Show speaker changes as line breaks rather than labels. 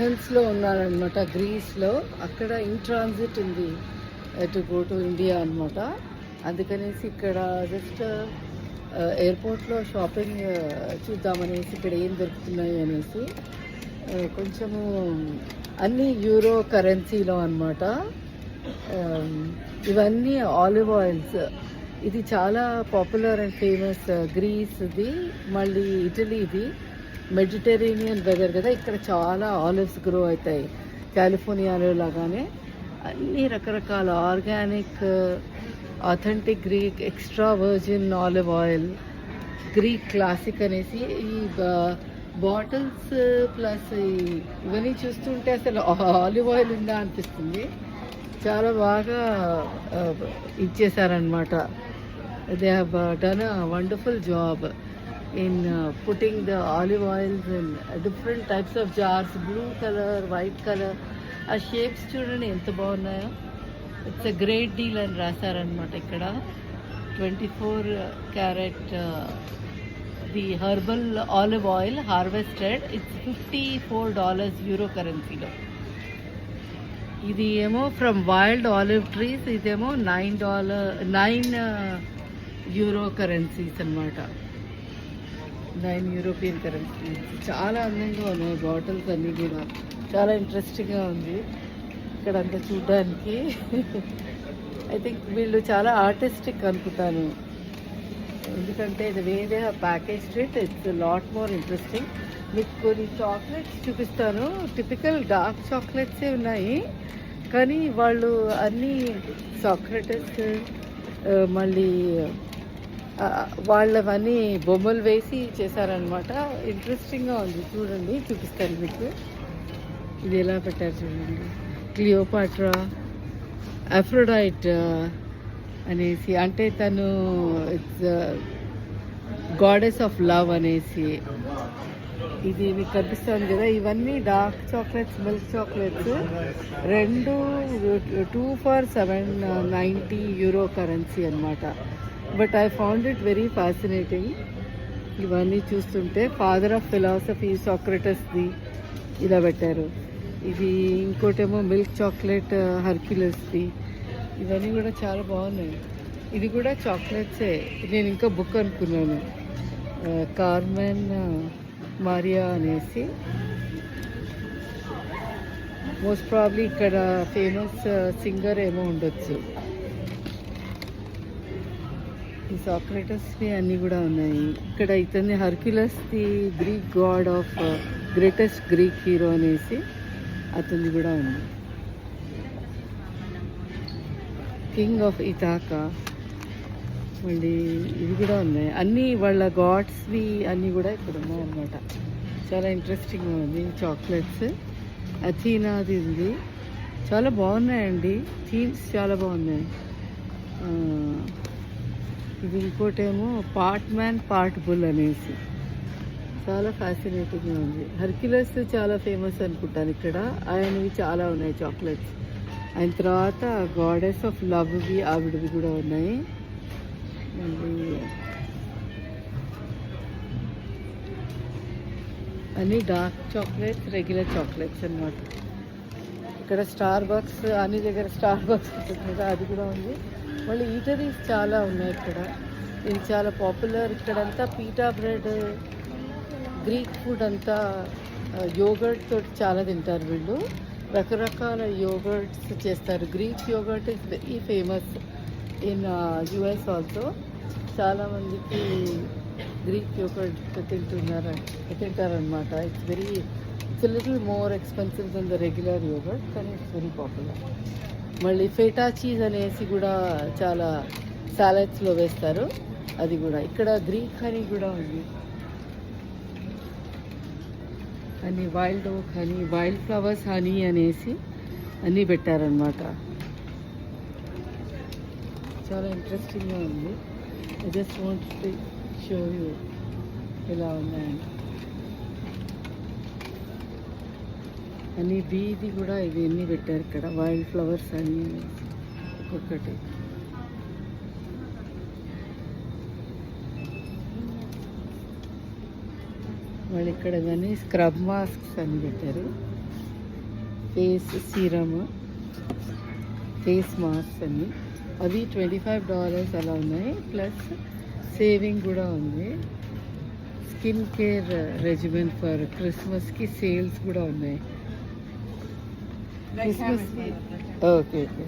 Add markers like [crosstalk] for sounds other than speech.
అథెన్స్లో ఉన్నారనమాట గ్రీస్లో అక్కడ ఇన్ ట్రాన్సిట్ ఉంది టు గో టు ఇండియా అనమాట అందుకనేసి ఇక్కడ జస్ట్ ఎయిర్పోర్ట్లో షాపింగ్ చూద్దామనేసి ఇక్కడ ఏం దొరుకుతున్నాయి అనేసి uh, కొంచెము అన్ని యూరో కరెన్సీలో అనమాట ఇవన్నీ ఆలివ్ ఆయిల్స్ ఇది చాలా పాపులర్ అండ్ ఫేమస్ గ్రీస్ది మళ్ళీ ఇటలీది మెడిటరేనియన్ వెదర్ కదా ఇక్కడ చాలా ఆలివ్స్ గ్రో అవుతాయి. కాలిఫోర్నియాలో లాగానే అన్ని రకరకాల organic authentic Greek extra virgin olive oil Greek classic అనేసి ఈ బాటిల్స్ ప్లస్ ఇవన్నీ చూస్తుంటే అసలు ఆలివ్ ఆయిల్ ఉందా అనిపిస్తుంది. చాలా బాగా ఇచ్చేసారనమాట they have done a wonderful job in putting the olive oils in different types of jars blue colour white colour ఆ షేప్స్ చూడండి ఎంత బాగున్నాయో? ఇట్స్ అ గ్రేట్ డీల్ అని రాశారనమాట ఇక్కడ. Twenty four carat the herbal olive oil harvested it's fifty four dollars euro కరెన్సీలో ఇది ఏమో ఫ్రమ్ వైల్డ్ ఆలివ్ ట్రీస్ ఇదేమో nine dollar nine euro currencies అన్నమాట. Nine European currency. చాలా అందంగా ఉన్నాయి బాటిల్స్ అన్నీ కూడా. చాలా ఇంట్రెస్టింగ్గా ఉంది ఇక్కడ అంతా చూడడానికి. ఐ [laughs] థింక్ వీళ్ళు చాలా ఆర్టిస్టిక్ అనుకుంటాను. ఎందుకంటే ఇది వేరే package street. It's lot more interesting మీకు కొన్ని చాక్లెట్స్ చూపిస్తాను. టిపికల్ డార్క్ చాక్లెట్సే ఉన్నాయి. కానీ వాళ్ళు అన్నీ చాక్లెట్స్ మళ్ళీ వాళ్ళవన్నీ బొమ్మలు వేసి చేశారనమాట ఇంట్రెస్టింగ్గా ఉంది. చూడండి చూపిస్తాను మీకు. ఇది ఎలా పెట్టారు చూడండి. క్లియోపాట్రా అఫ్రోడైట్ అనేసి అంటే తను ఇట్స్ గాడెస్ ఆఫ్ లవ్ అనేసి. ఇది మీకు కనిపిస్తుంది కదా. ఇవన్నీ డార్క్ చాక్లెట్స్ మిల్క్ చాక్లెట్స్ రెండు two for seven ninety euro currency అనమాట but I found it very fascinating. ఇవన్నీ చూస్తుంటే ఫాదర్ ఆఫ్ ఫిలాసఫీ సాక్రటస్ది ఇలా పెట్టారు. ఇది ఇంకోటేమో మిల్క్ చాక్లెట్ uh, హర్క్యులస్ది. ఇవన్నీ కూడా చాలా బాగున్నాయి. ఇది కూడా చాక్లెట్సే. నేను ఇంకా బుక్ అనుకున్నాను. Uh, కార్మెన్ uh, మారియా అనేసి. మోస్ట్ ప్రాబ్లీ ఇక్కడ ఫేమస్ సింగర్ ఏమో ఉండొచ్చు. ఈ సాక్రటస్వి అన్నీ కూడా ఉన్నాయి. ఇక్కడ ఇతన్ని హర్క్యులస్ది Greek god of greatest Greek hero అనేసి అతనిది కూడా ఉంది. King of Ithaca. మళ్ళీ ఇవి కూడా ఉన్నాయి. అన్నీ వాళ్ళ గాడ్స్వి అన్నీ కూడా ఇక్కడ ఉన్నాయన్నమాట. చాలా ఇంట్రెస్టింగ్గా ఉంది. చాక్లెట్స్ అథీనాది ఉంది. చాలా బాగున్నాయండి. థీమ్స్ చాలా బాగున్నాయి. ఇది ఇంకోటేమో పార్ట్ మ్యాన్ పార్ట్ బుల్ అనేసి. చాలా ఫ్యాసినేటింగ్గా ఉంది. హర్క్యులస్ చాలా ఫేమస్ అనుకుంటాను ఇక్కడ. ఆయనవి చాలా ఉన్నాయి చాక్లెట్స్ ఆయన తర్వాత గాడెస్ ఆఫ్ లవ్వి ఆవిడవి కూడా ఉన్నాయి. మళ్ళీ అన్ని డార్క్ చాక్లెట్స్ రెగ్యులర్ చాక్లెట్స్ అన్నమాట. ఇక్కడ స్టార్ బక్స్ అన్ని దగ్గర స్టార్ బక్స్ అది కూడా ఉంది. మళ్ళీ ఈటరీస్ చాలా ఉన్నాయి ఇక్కడ. ఇది చాలా పాపులర్ ఇక్కడంతా పీటా బ్రెడ్ గ్రీక్ ఫుడ్ అంతా యోగర్ట్ తోటి చాలా తింటారు వీళ్ళు. రకరకాల యోగర్ట్స్ చేస్తారు. Greek yogurt is very famous in US also చాలామందికి గ్రీక్ యోగర్ట్ తింటున్నారు తింటారనమాట it's very it's little more expensive then the regular yogurt కానీ ఇట్స్ వెరీ పాపులర్ మళ్ళీ ఫేటా చీజ్ అనేసి కూడా చాలా సాలెడ్స్లో వేస్తారు. అది కూడా. ఇక్కడ గ్రీక్ హనీ కూడా ఉంది. అని వైల్డ్ ఓక్ హనీ వైల్డ్ ఫ్లవర్స్ హనీ అనేసి అన్నీ పెట్టారనమాట చాలా ఇంట్రెస్టింగ్గా ఉంది. I just want show you ఇలా ఉన్నాయండి అని బీది కూడా ఇవన్నీ పెట్టారు ఇక్కడ. వైల్డ్ ఫ్లవర్స్ అన్నీ ఒక్కొక్కటి వాళ్ళు ఇక్కడ కానీ స్క్రబ్ మాస్క్స్ అని పెట్టారు. ఫేస్ సీరమ్ ఫేస్ మాస్క్ అని. అవి ట్వంటీ ఫైవ్ డాలర్స్ అలా ఉన్నాయి. ప్లస్ సేవింగ్ కూడా ఉంది. స్కిన్ కేర్ రెజిమెంట్ ఫర్ క్రిస్మస్కి సేల్స్ కూడా ఉన్నాయి. క్రిస్మస్కి ఓకే ఓకే